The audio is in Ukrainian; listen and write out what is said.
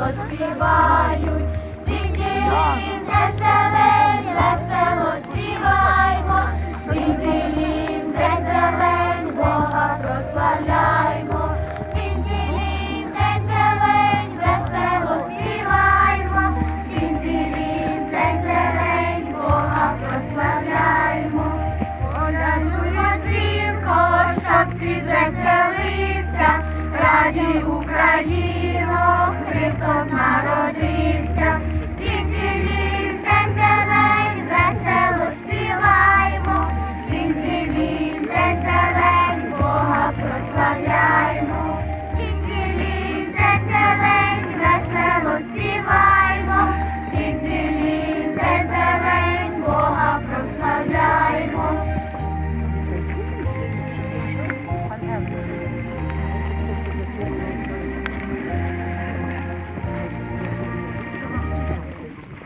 весело співають, Зіділі не весело співаймо, Зіділі не зелень, Бога прославляймо, Зіділі не зелень, весело співаймо, Зіділі не зелень, Бога прославляймо, Оля дума зрілко, щоб світ веселився, прославляй.